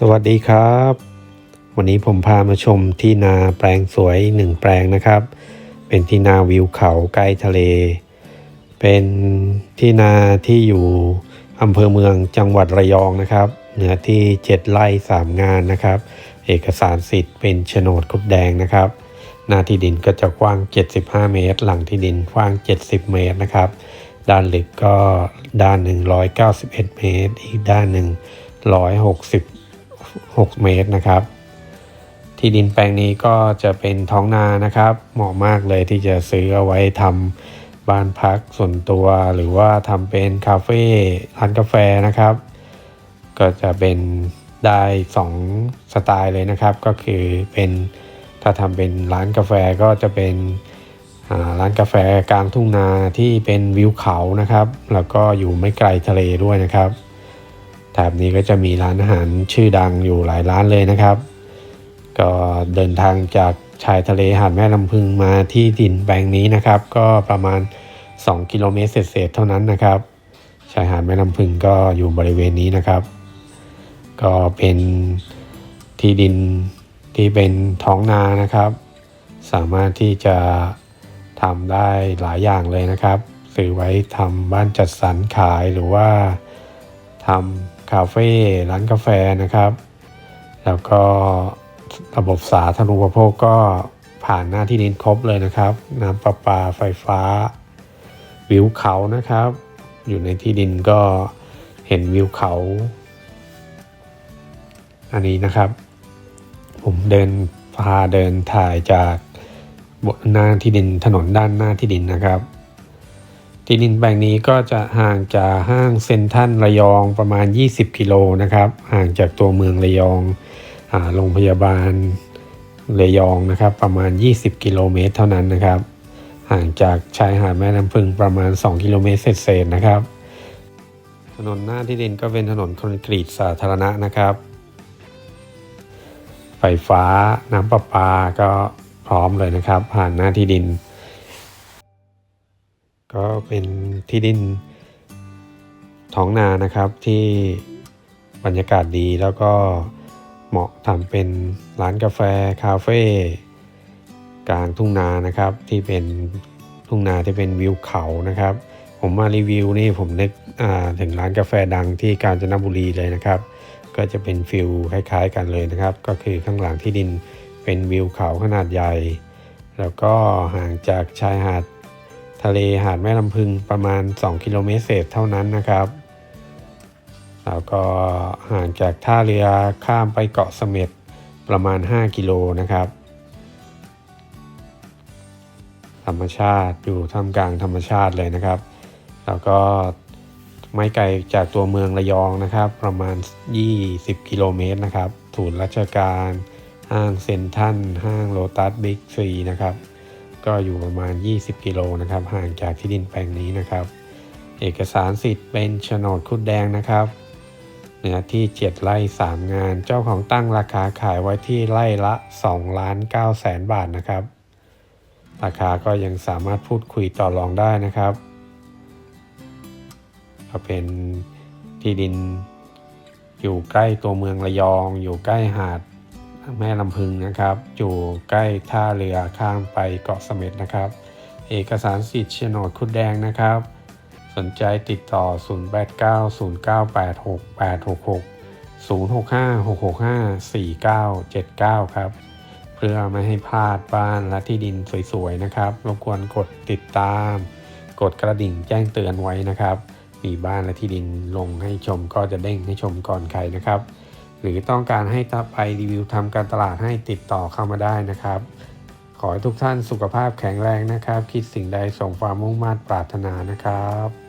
สวัสดีครับ วันนี้ผมพามาชมที่นาแปลงสวยหนึ่งแปลงนะครับ เป็นที่นาวิวเขาใกล้ทะเล เป็นที่นาที่อยู่อำเภอเมืองจังหวัดระยองนะครับเนื้อที่ 7 ไร่ 3 งานนะครับ เอกสารสิทธิ์เป็นโฉนดคุดแดงนะครับ หน้าที่ดินก็จะกว้าง 75 เมตร หลังที่ดินกว้าง 70 เมตรนะครับ ด้านลึกก็ด้านหนึ่ง191 เมตร อีกด้านหนึ่ง 6 เมตรนะครับ ที่ดินแปลงนี้ก็จะเป็นท้องนานะครับ เหมาะมากเลยที่จะซื้อเอาไว้ทำบ้านพักส่วนตัว หรือว่าทำเป็นคาเฟ่ร้านกาแฟนะครับ ก็จะเป็นได้สองสไตล์เลยนะครับ ก็คือเป็นถ้าทำเป็นร้านกาแฟก็จะเป็นร้านกาแฟกลางทุ่งนาที่เป็นวิวเขานะครับ แล้วก็อยู่ไม่ไกลทะเลด้วยนะครับ แถบนี้ก็จะมีร้านอาหารชื่อดังอยู่หลายร้านเลยนะครับ ก็เดินทางจากชายทะเลหาดแม่ลำพึงมาที่ดินแปลงนี้นะครับ ก็ประมาณ 2 กิโลเมตรเศษเท่านั้นนะครับชายหาดแม่ลำพึงก็อยู่บริเวณนี้นะครับ ก็เป็นที่ดินที่เป็นท้องนานะครับ สามารถที่จะทำได้หลายอย่างเลยนะครับ ซื้อไว้ทำบ้านจัดสรรขายหรือว่าทำ คาเฟ่ร้านกาแฟนะครับ แล้วก็ระบบสาธารณูปโภคก็ผ่านหน้าที่ดินครบเลยนะครับ น้ำประปาไฟฟ้า วิวเขานะครับ อยู่ในที่ดินก็เห็นวิวเขา อันนี้นะครับ ผมเดินพาเดินถ่ายจากบนหน้าที่ดินถนนด้านหน้าที่ดินนะครับ ที่ดินแปลงนี้ก็จะห่างจากห้างเซ็นทรัลระยองประมาณ 20 กิโลนะครับ ห่างจากตัวเมืองระยองโรงพยาบาลระยองนะครับ ประมาณ 20 กิโลเมตรเท่านั้นนะครับ ห่างจากชายหาดแม่น้ำพึงประมาณ 2 กิโลเมตรเศษๆนะครับ ถนนหน้าที่ดินก็เป็นถนนคอนกรีตสาธารณะนะครับ ไฟฟ้าน้ำประปาก็พร้อมเลยนะครับ ผ่านหน้าที่ดิน ก็เป็นที่ดินท้องนานะครับที่บรรยากาศดีแล้วก็เหมาะทำเป็นร้านกาแฟคาเฟ่กลางทุ่งนานะครับ ที่เป็นทุ่งนาที่เป็นวิวเขานะครับ ผมมารีวิวนี่ผมนึกถึงร้านกาแฟดังที่กาญจนบุรีเลยนะครับ ก็จะเป็นฟิลคล้ายๆกันเลยนะครับ ก็คือข้างหลังที่ดินเป็นวิวเขาขนาดใหญ่ แล้วก็ห่างจากชายหาด ทะเลหาดแม่ลำพึงประมาณ 2 กิโลเมตรเศษเท่านั้นนะครับ แล้วก็ห่างจากท่าเรือข้ามไปเกาะเสม็ดประมาณ 5 กิโลนะครับ ธรรมชาติอยู่ท่ามกลางธรรมชาติเลยนะครับ แล้วก็ไม่ไกลจากตัวเมืองระยองนะครับ ประมาณ 20 กิโลเมตรนะครับ ศูนย์ราชการ ห้างเซ็นทรัลห้างโลตัสบิ๊กซีนะครับ ก็อยู่ประมาณ 20 กิโลนะครับ ห่างจากที่ดินแปลงนี้นะครับ เอกสารสิทธิ์เป็นโฉนดคุดแดงนะครับเนื้อที่ 7 ไร่ 3 งาน เจ้าของตั้งราคาขายไว้ที่ไร่ละ2ล้าน9แสนบาทนะครับ ราคาก็ยังสามารถพูดคุยต่อรองได้นะครับก็เป็นที่ดินอยู่ใกล้ตัวเมืองระยอง อยู่ใกล้หาด แม่ลำพึงนะครับ อยู่ใกล้ท่าเรือข้ามไปเกาะเสม็ดนะครับ เอกสารสิทธิ์โฉนดคุดแดงนะครับ สนใจติดต่อ 0890986866 0656654979 ครับ เพื่อไม่ให้พลาดบ้านและที่ดินสวยๆนะครับ รบกวนกดติดตาม กดกระดิ่งแจ้งเตือนไว้นะครับ มีบ้านและที่ดินลงให้ชมก็จะเด้งให้ชมก่อนใครนะครับ รือต้องการให้ไปรีวิวทำการตลาดให้ติดต่อเข้ามาได้นะครับ ขอให้ทุกท่านสุขภาพแข็งแรงนะครับ คิดสิ่งใดส่งความมุ่งมั่นปรารถนานะครับ